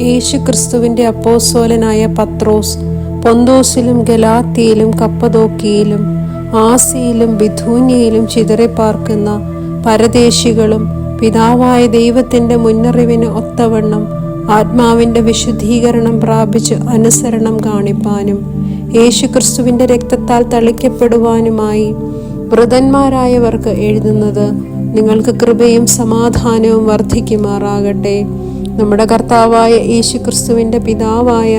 യേശു ക്രിസ്തുവിന്റെ അപ്പോസോലനായ പത്രോസ് പൊന്തോസിലും ഗലാത്തിയിലും കപ്പതോക്കിയിലും ആസിയിലും ബിധൂന്യയിലും ചിതറിപ്പാർക്കുന്ന പരദേശികളും പിതാവായ ദൈവത്തിന്റെ മുന്നറിവിന് ഒത്തവണ്ണം ആത്മാവിന്റെ വിശുദ്ധീകരണം പ്രാപിച്ച് അനുസരണം കാണിപ്പാനും യേശുക്രിസ്തുവിന്റെ രക്തത്താൽ തളിക്കപ്പെടുവാനുമായി വൃതന്മാരായവർക്ക് എഴുതുന്നത് നിങ്ങൾക്ക് കൃപയും സമാധാനവും വർദ്ധിക്കുമാറാകട്ടെ. നമ്മുടെ കർത്താവായ യേശു ക്രിസ്തുവിന്റെ പിതാവായ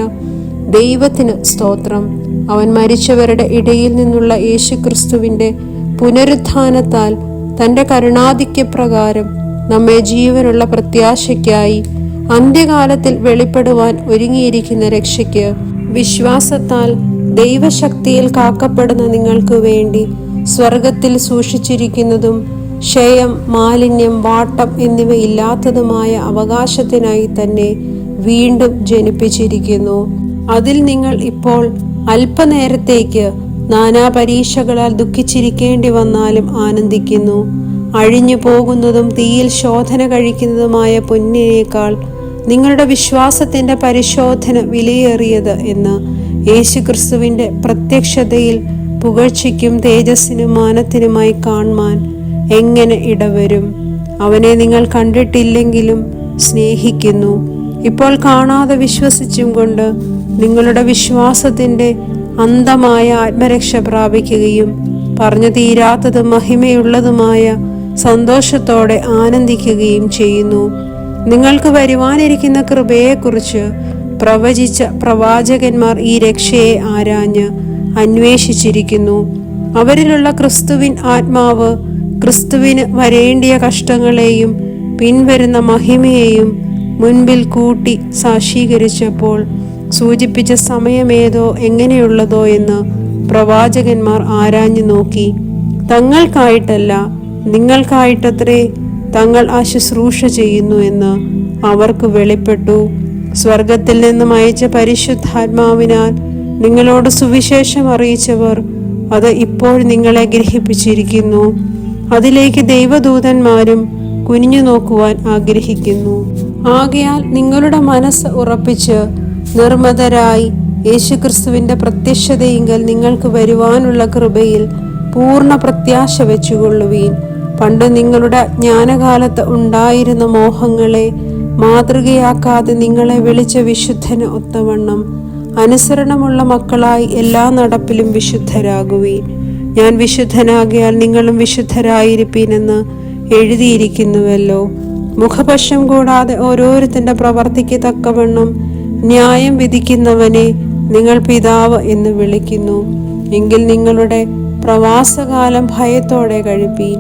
ദൈവത്തിന് സ്തോത്രം. അവൻ മരിച്ചവരുടെ ഇടയിൽ നിന്നുള്ള യേശു ക്രിസ്തുവിന്റെ പുനരുത്ഥാനത്താൽ തന്റെ കരുണാധിക്യപ്രകാരം നമ്മെ ജീവനുള്ള പ്രത്യാശയ്ക്കായി അന്ത്യകാലത്തിൽ വെളിപ്പെടുവാൻ ഒരുങ്ങിയിരിക്കുന്ന രക്ഷയ്ക്ക് വിശ്വാസത്താൽ ദൈവശക്തിയിൽ കാക്കപ്പെടുന്ന നിങ്ങൾക്ക് വേണ്ടി സ്വർഗത്തിൽ സൂക്ഷിച്ചിരിക്കുന്നതും ക്ഷയം മാലിന്യം വാട്ടം എന്നിവയില്ലാത്തതുമായ അവകാശത്തിനായി തന്നെ വീണ്ടും ജനിപ്പിച്ചിരിക്കുന്നു. അതിൽ നിങ്ങൾ ഇപ്പോൾ അല്പനേരത്തേക്ക് നാനാ പരീക്ഷകളാൽ ദുഃഖിച്ചിരിക്കേണ്ടി വന്നാലും ആനന്ദിക്കുന്നു. അഴിഞ്ഞു പോകുന്നതും തീയിൽ ശോധന കഴിക്കുന്നതുമായ പൊന്നിനേക്കാൾ നിങ്ങളുടെ വിശ്വാസത്തിന്റെ പരിശോധന വിലയേറിയത് എന്ന് യേശുക്രിസ്തുവിന്റെ പ്രത്യക്ഷതയിൽ പുകഴ്ചയ്ക്കും തേജസ്സിനും മാനത്തിനുമായി കാണുവാൻ എങ്ങനെ ഇടവരും? അവനെ നിങ്ങൾ കണ്ടിട്ടില്ലെങ്കിലും സ്നേഹിക്കുന്നു. ഇപ്പോൾ കാണാതെ വിശ്വസിച്ചും കൊണ്ട് നിങ്ങളുടെ വിശ്വാസത്തിന്റെ അന്തമായ ആത്മരക്ഷ പ്രാപിക്കുകയും പറഞ്ഞു തീരാത്തതും മഹിമയുള്ളതുമായ സന്തോഷത്തോടെ ആനന്ദിക്കുകയും ചെയ്യുന്നു. നിങ്ങൾക്ക് വരുവാനിരിക്കുന്ന കൃപയെക്കുറിച്ച് പ്രവചിച്ച പ്രവാചകന്മാർ ഈ രക്ഷയെ ആരാഞ്ഞ് അന്വേഷിച്ചിരിക്കുന്നു. അവരിലുള്ള ക്രിസ്തുവിൻ ആത്മാവ് ക്രിസ്തുവിന് വരേണ്ടിയ കഷ്ടങ്ങളെയും പിൻവരുന്ന മഹിമയെയും മുൻപിൽ കൂട്ടി സാക്ഷീകരിച്ചപ്പോൾ സൂചിപ്പിച്ച സമയമേതോ എങ്ങനെയുള്ളതോ എന്ന് പ്രവാചകന്മാർ ആരാഞ്ഞു നോക്കി. തങ്ങൾക്കായിട്ടല്ല നിങ്ങൾക്കായിട്ടത്രേ തങ്ങൾ ആ ശുശ്രൂഷ ചെയ്യുന്നു എന്ന് അവർക്ക് വെളിപ്പെട്ടു. സ്വർഗത്തിൽ നിന്നും അയച്ച പരിശുദ്ധാത്മാവിനാൽ നിങ്ങളോട് സുവിശേഷം അറിയിച്ചവർ അത് ഇപ്പോൾ നിങ്ങളെ ഗ്രഹിപ്പിച്ചിരിക്കുന്നു. അതിലേക്ക് ദൈവദൂതന്മാരും കുനിഞ്ഞു നോക്കുവാൻ ആഗ്രഹിക്കുന്നു. ആകയാൽ നിങ്ങളുടെ മനസ്സ് ഉറപ്പിച്ച് നിർമ്മതരായി യേശുക്രിസ്തുവിന്റെ പ്രത്യക്ഷതയെങ്കിൽ നിങ്ങൾക്ക് വരുവാനുള്ള കൃപയിൽ പൂർണ പ്രത്യാശ വെച്ചുകൊള്ളുവീൻ. പണ്ട് നിങ്ങളുടെ ജ്ഞാനകാലത്ത് ഉണ്ടായിരുന്ന മോഹങ്ങളെ മാതൃകയാക്കാതെ നിങ്ങളെ വിളിച്ച വിശുദ്ധന് ഒത്തവണ്ണം അനുസരണമുള്ള മക്കളായി എല്ലാ നടപ്പിലും വിശുദ്ധരാകുവീൻ. ഞാൻ വിശുദ്ധനാകിയാൽ നിങ്ങളും വിശുദ്ധരായിരിപ്പീനെന്ന് എഴുതിയിരിക്കുന്നുവല്ലോ. മുഖപക്ഷം കൂടാതെ ഓരോരുത്തന്റെ പ്രവർത്തിക്ക് തക്കവണ്ണം ന്യായം വിധിക്കുന്നവനെ നിങ്ങൾ പിതാവ് എന്ന് വിളിക്കുന്നു. എങ്കിൽ നിങ്ങളുടെ പ്രവാസകാലം ഭയത്തോടെ കഴിപ്പീൻ.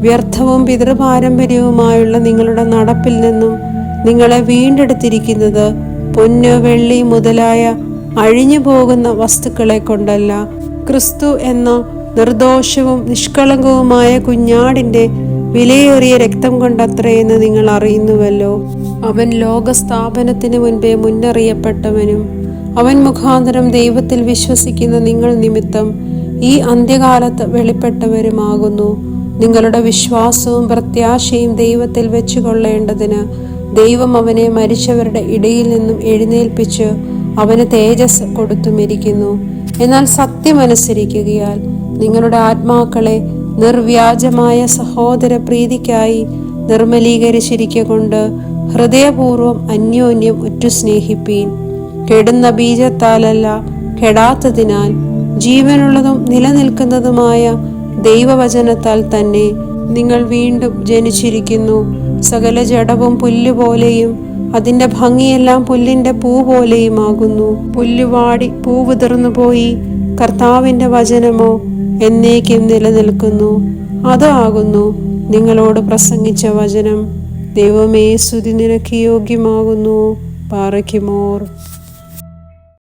വ്യർത്ഥവും പിതൃപാരമ്പര്യവുമായുള്ള നിങ്ങളുടെ നടപ്പിൽ നിന്നും നിങ്ങളെ വീണ്ടെടുത്തിരിക്കുന്നത് പൊന്ന് വെള്ളി മുതലായ അഴിഞ്ഞു പോകുന്ന വസ്തുക്കളെ കൊണ്ടല്ല. ക്രിസ്തു എന്ന നിർദോഷവും നിഷ്കളങ്കവുമായ കുഞ്ഞാടിന്റെ വിലയേറിയ രക്തം കൊണ്ടത്രയെന്ന് നിങ്ങൾ അറിയുന്നുവല്ലോ. അവൻ ലോകസ്ഥാപനത്തിന് മുൻപേ മുന്നറിയപ്പെട്ടവനും അവൻ മുഖാന്തരം ദൈവത്തിൽ വിശ്വസിക്കുന്ന നിങ്ങൾ നിമിത്തം ഈ അന്ത്യകാലത്ത് വെളിപ്പെട്ടവരുമാകുന്നു. നിങ്ങളുടെ വിശ്വാസവും പ്രത്യാശയും ദൈവത്തിൽ വെച്ചു കൊള്ളേണ്ടതിന് ദൈവം അവനെ മരിച്ചവരുടെ ഇടയിൽ നിന്നും എഴുന്നേൽപ്പിച്ച് അവന് തേജസ് കൊടുത്തുമിരിക്കുന്നു. എന്നാൽ സത്യമനുസരിക്കുകയാൽ നിങ്ങളുടെ ആത്മാക്കളെ നിർവ്യാജമായ സഹോദര പ്രീതിക്കായി നിർമ്മലീകരിച്ചിരിക്കൊണ്ട് ഹൃദയപൂർവം അന്യോന്യം ഉറ്റു സ്നേഹിപ്പീൻ കെടുന്ന ബീജത്താലല്ല കെടാത്തതിനാൽ ജീവനുള്ളതും നിലനിൽക്കുന്നതുമായ ദൈവവചനത്താൽ തന്നെ നിങ്ങൾ വീണ്ടും ജനിച്ചിരിക്കുന്നു. സകല ജഡവും പുല്ലുപോലെയും അതിന്റെ ഭംഗിയെല്ലാം പുല്ലിന്റെ പൂ പോലെയുമാകുന്നു പുല്ലുവാടി പൂവിതിർന്നു പോയി കർത്താവിന്റെ വചനമോ എന്നേക്കും നിലനിൽക്കുന്നു. അതാകുന്നു നിങ്ങളോട് പ്രസംഗിച്ച വചനം. ദൈവമേ സ്തുതി നിനക്ക് യോഗ്യമാകുന്നു. പാറയ്ക്കുമോർ